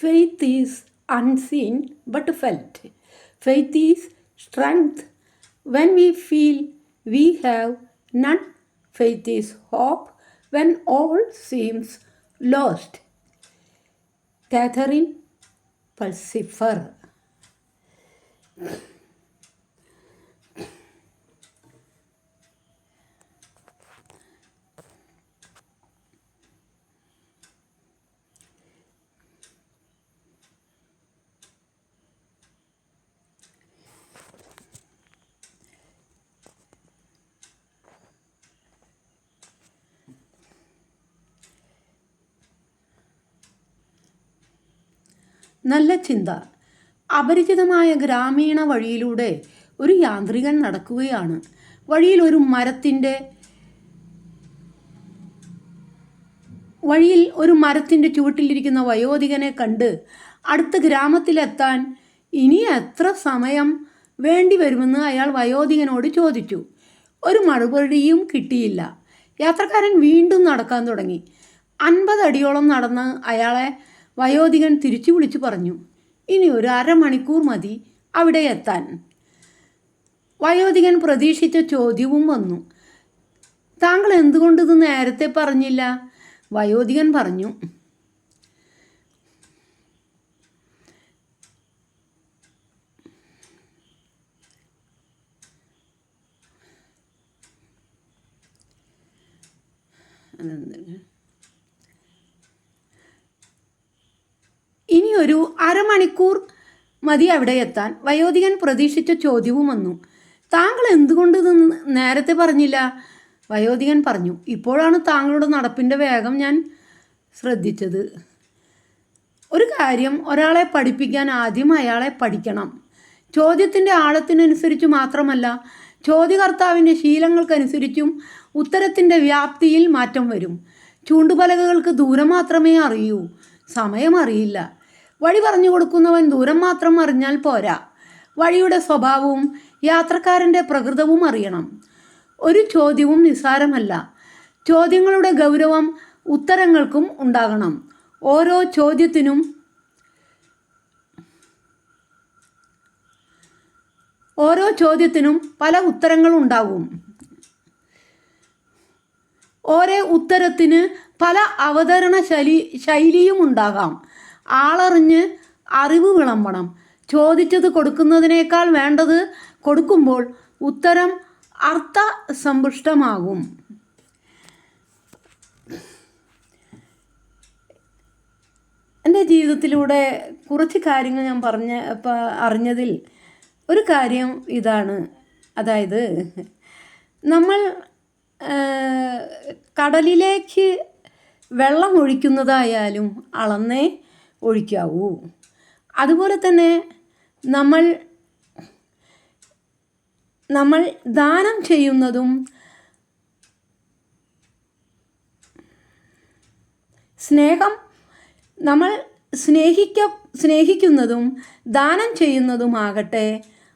Faith is unseen but felt. Faith is strength when we feel we have none. Faith is hope when all seems lost. Catherine Pulsifer. നല്ല ചിന്ത. അപരിചിതമായ ഗ്രാമീണ വഴിയിലൂടെ ഒരു യാന്ത്രികൻ നടക്കുകയാണ്. വഴിയിൽ ഒരു മരത്തിന്റെ വഴിയിൽ ഒരു മരത്തിന്റെ ചുവട്ടിലിരിക്കുന്ന വയോധികനെ കണ്ട് അടുത്ത ഗ്രാമത്തിലെത്താൻ ഇനി എത്ര സമയം വേണ്ടി വരുമെന്ന് അയാൾ വയോധികനോട് ചോദിച്ചു. ഒരു മറുപടിയും കിട്ടിയില്ല. യാത്രക്കാരൻ വീണ്ടും നടക്കാൻ തുടങ്ങി. അൻപത് അടിയോളം നടന്ന് അയാളെ വയോധികൻ തിരിച്ചു വിളിച്ചു പറഞ്ഞു ഇനി ഒരു അരമണിക്കൂർ മതി അവിടെ എത്താൻ. വയോധികൻ പ്രതീക്ഷിച്ച ചോദ്യവും വന്നു. താങ്കൾ എന്തുകൊണ്ട് ഇത് നേരത്തെ പറഞ്ഞില്ല? വയോധികൻ പറഞ്ഞു. അതെന്താണ് ഒരു അരമണിക്കൂർ മതി അവിടെ എത്താൻ. വയോധികൻ പ്രതീക്ഷിച്ച ചോദ്യവും വന്നു. താങ്കൾ എന്തുകൊണ്ട് നേരത്തെ പറഞ്ഞില്ല? വയോധികൻ പറഞ്ഞു ഇപ്പോഴാണ് താങ്കളുടെ നടപ്പിന്റെ വേഗം ഞാൻ ശ്രദ്ധിച്ചത്. ഒരു കാര്യം ഒരാളെ പഠിപ്പിക്കാൻ ആദ്യം അയാളെ പഠിക്കണം. ചോദ്യത്തിന്റെ ആഴത്തിനനുസരിച്ച് മാത്രമല്ല ചോദ്യകർത്താവിന്റെ ശീലങ്ങൾക്കനുസരിച്ചും ഉത്തരത്തിന്റെ വ്യാപ്തിയിൽ മാറ്റം വരും. ചൂണ്ടുപലകകൾക്ക് ദൂരം മാത്രമേ അറിയൂ. സമയം അറിയില്ല. വഴി പറഞ്ഞു കൊടുക്കുന്നവൻ ദൂരം മാത്രം അറിഞ്ഞാൽ പോരാ. വഴിയുടെ സ്വഭാവവും യാത്രക്കാരന്റെ പ്രകൃതവും അറിയണം. ഒരു ചോദ്യവും നിസ്സാരമല്ല. ചോദ്യങ്ങളുടെ ഗൗരവം ഉത്തരങ്ങൾക്കും ഉണ്ടാകണം. ഓരോ ചോദ്യത്തിനും ഓരോ ചോദ്യത്തിനും പല ഉത്തരങ്ങൾ ഉണ്ടാകും. ഓരോ ഉത്തരത്തിന് പല അവതരണ ശൈലി ശൈലിയും ഉണ്ടാകാം. ആളറിഞ്ഞ് അറിവ് വിളമ്പണം. ചോദിച്ചത് കൊടുക്കുന്നതിനേക്കാൾ വേണ്ടത് കൊടുക്കുമ്പോൾ ഉത്തരം അർത്ഥ സമ്പുഷ്ടമാകും എന്റെ ജീവിതത്തിലൂടെ കുറച്ച് കാര്യങ്ങൾ ഞാൻ പറഞ്ഞ അറിഞ്ഞതിൽ ഒരു കാര്യം ഇതാണ്. അതായത് നമ്മൾ കടലിലേക്ക് വെള്ളം ഒഴിക്കുന്നതായാലും അളന്നേ ഒഴിക്കാവൂ. അതുപോലെ തന്നെ നമ്മൾ നമ്മൾ ദാനം ചെയ്യുന്നതും സ്നേഹം നമ്മൾ സ്നേഹിക്ക സ്നേഹിക്കുന്നതും ദാനം ചെയ്യുന്നതുമാകട്ടെ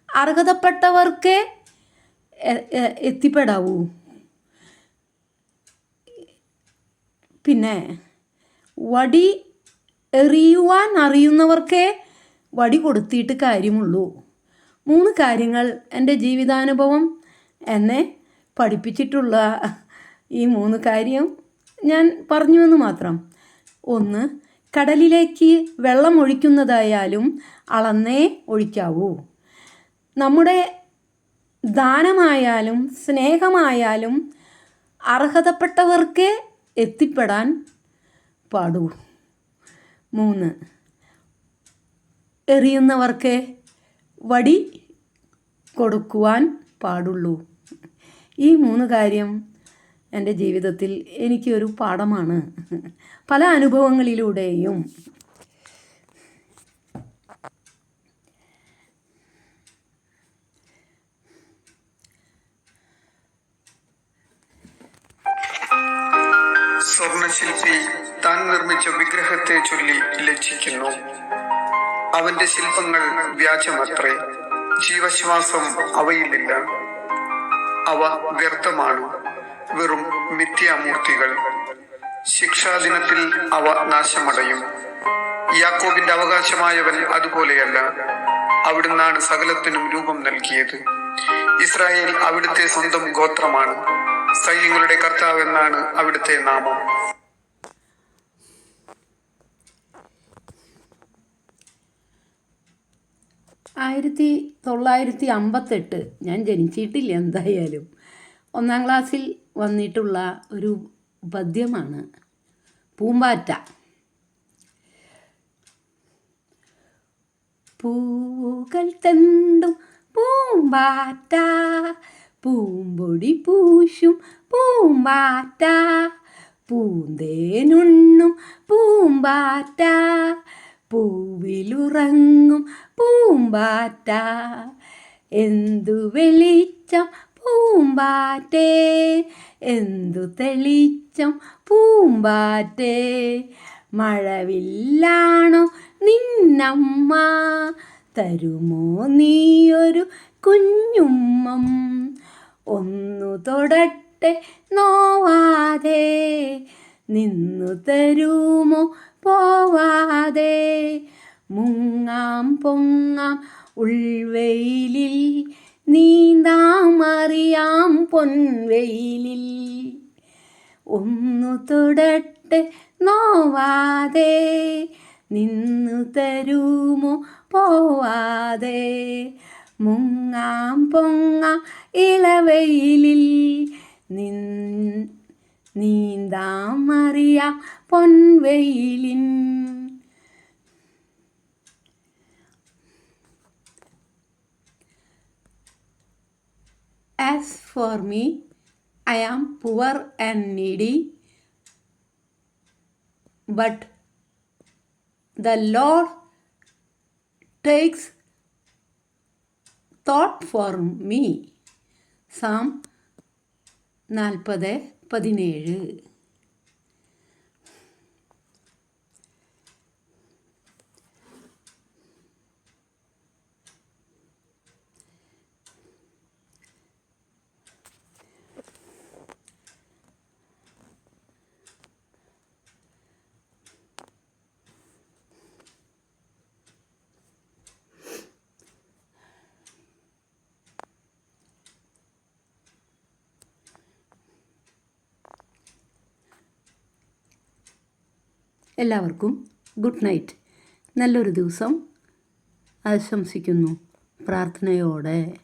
അർഹതപ്പെട്ടവർക്കേ എത്തിപ്പെടാവൂ. പിന്നെ വടി എറിയുവാൻ അറിയുന്നവർക്കേ വടി കൊടുത്തിട്ട് കാര്യമുള്ളൂ. മൂന്ന് കാര്യങ്ങൾ എന്റെ ജീവിതാനുഭവം എന്നെ പഠിപ്പിച്ചിട്ടുള്ള ഈ മൂന്ന് കാര്യം ഞാൻ പറഞ്ഞു എന്ന് മാത്രം. ഒന്ന് കടലിലേക്ക് വെള്ളം ഒഴിക്കുന്നതായാലും അളന്നേ ഒഴിക്കാവൂ. നമ്മുടെ ദാനമായാലും സ്നേഹമായാലും അർഹതപ്പെട്ടവർക്ക് എത്തിപ്പെടാൻ പാടൂ മൂന്ന്. എറിയുന്നവർക്ക് വടി കൊടുക്കുവാൻ പാടുള്ളൂ. ഈ മൂന്ന് കാര്യം എന്റെ ജീവിതത്തിൽ എനിക്കൊരു പാഠമാണ്. പല അനുഭവങ്ങളിലൂടെയും സ്വർണശില്പി താൻ നിർമ്മിച്ച വിഗ്രഹത്തെ ചൊല്ലി ലജ്ജിക്കുന്നു. അവന്റെ ശില്പങ്ങൾ വ്യാജമത്രേ. ജീവശ്വാസം അവയിലില്ല. അവ വ്യർത്ഥമാണ്. വെറും മിഥ്യാമൂർത്തികൾ. ശിക്ഷാദിനത്തിൽ അവ നാശമടയും. യാക്കോബിന്റെ അവകാശമായവൻ അതുപോലെയല്ല. അവിടുന്നാണ് സകലത്തിനും രൂപം നൽകിയത്. ഇസ്രായേൽ അവിടുത്തെ സ്വന്തം ഗോത്രമാണ്. സൈന്യങ്ങളുടെ കർത്താവ് എന്നാണ് അവിടുത്തെ നാമം. ആയിരത്തി തൊള്ളായിരത്തി അമ്പത്തെട്ട് ഞാൻ ജനിച്ചിട്ടില്ല എന്തായാലും. ഒന്നാം ക്ലാസ്സിൽ വന്നിട്ടുള്ള ഒരു പദ്യമാണ് പൂമ്പാറ്റ. പൂവുകൾ തെണ്ടും പൂമ്പാറ്റ. പൂമ്പൊടി പൂശും പൂമ്പാറ്റ. പൂന്തേനുണ്ണും പൂമ്പാറ്റ. പൂവിലുറങ്ങും പൂമ്പാറ്റ. എന്തു വെളിച്ചം പൂമ്പാറ്റേ? എന്തു തെളിച്ചം പൂമ്പാറ്റേ? മഴവില്ലാണോ നിന്നമ്മ? തരുമോ നീയൊരു കുഞ്ഞുമ്മം? ഒന്നു തൊടട്ടെ നോവാതെ നിന്നു തരുമോ പോവാതെ. മുങ്ങാം പൊങ്ങാം ഉൾവെയിലിൽ നീന്താം അറിയാം പൊൻവെയിലിൽ. ഒന്നു തൊടട്ടെ നോവാതെ നിന്നു തരുമോ പോവാതെ. മുങ്ങാം പൊങ്ങാം ഇളവെയിലിൽ നിൻ നീന്താം അറിയാം പൊൻവെയിലിൻ As for me, I am poor and needy, but the Lord takes thought for me. Sam നാൽപ്പത് പതിനേഴ് എല്ലാവർക്കും ഗുഡ് നൈറ്റ്. നല്ലൊരു ദിവസം ആശംസിക്കുന്നു. പ്രാർത്ഥനയോടെ.